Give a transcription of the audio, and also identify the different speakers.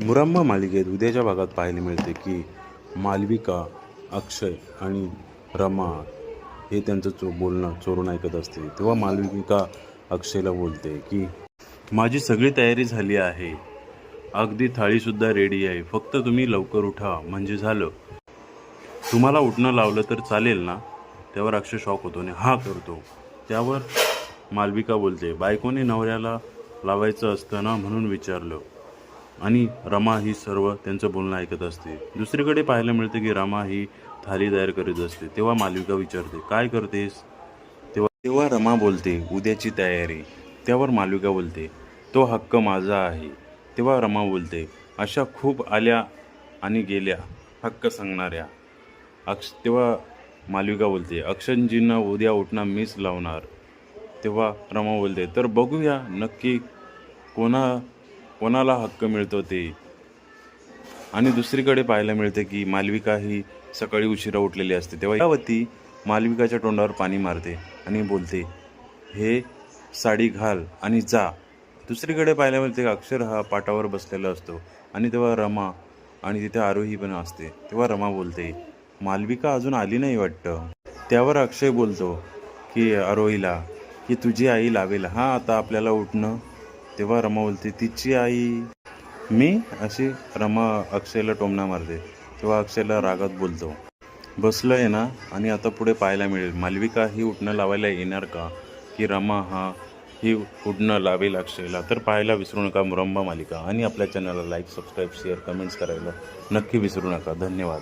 Speaker 1: मुरम्मा मालिकेत उद्याच्या भागात पाहायला मिळते की मालविका अक्षय आणि रमा हे त्यांचं चो बोलणं चोरून ऐकत असते. तेव्हा मालविका अक्षयला बोलते की माझी सगळी तयारी झाली आहे. अगदी थाळीसुद्धा रेडी आहे. फक्त तुम्ही लवकर उठा. म्हणजे झालं. तुम्हाला उठणं लावलं तर चालेल ना? त्यावर अक्षय शॉक होतो आणि हा करतो. त्यावर मालविका बोलते बायकोने नवऱ्याला लावायचं असतं ना? म्हणून विचारलं. आणि रमा ही सर्व त्यांचं बोलणं ऐकत असते. दुसरीकडे पाहायला मिळते की रमा ही थाली तयार करीत असते. तेव्हा मालविका विचारते काय करतेस? तेव्हा तेव्हा रमा बोलते उद्याची तयारी. त्यावर मालविका बोलते तो हक्क माझा आहे. तेव्हा रमा बोलते अशा खूप आल्या आणि गेल्या हक्क सांगणाऱ्या. अक्ष तेव्हा मालविका बोलते अक्षनजींना उद्या उठणं मीच लावणार. तेव्हा रमा बोलते तर बघूया नक्की कोणा कोणाला हक्क मिळतो ते? आणि दुसरीकडे पाहायला मिळते की मालविका ही सकाळी उशिरा उठलेली असते. तेव्हा यावती मालविकाच्या तोंडावर पाणी मारते आणि बोलते हे साडी घाल आणि जा. दुसरीकडे पाहायला मिळते की अक्षर हा पाटावर बसलेला असतो आणि तेव्हा रमा आणि तिथे आरोही पण असते. तेव्हा रमा बोलते मालविका अजून आली नाही वाटतं. त्यावर अक्षय बोलतो की आरोहीला की तुझी आई लावेल. हा आता आपल्याला उठणं तेव्हा रमा बोलते तिची आई. मी? अशी रमा अक्षयला टोमणा मारते. तेव्हा अक्षयला रागात बोलतो बसलं आहे ना? आणि आता पुढे पाहायला मिळेल. मालविका ही उठणं लावायला येणार का? की रमा हा ही उठणं लावेल अक्षयला. तर पाहायला विसरू नका मुरंबा मालिका. आणि आपल्या चॅनलला लाईक सबस्क्राईब शेअर कमेंट्स करायला नक्की विसरू नका. धन्यवाद.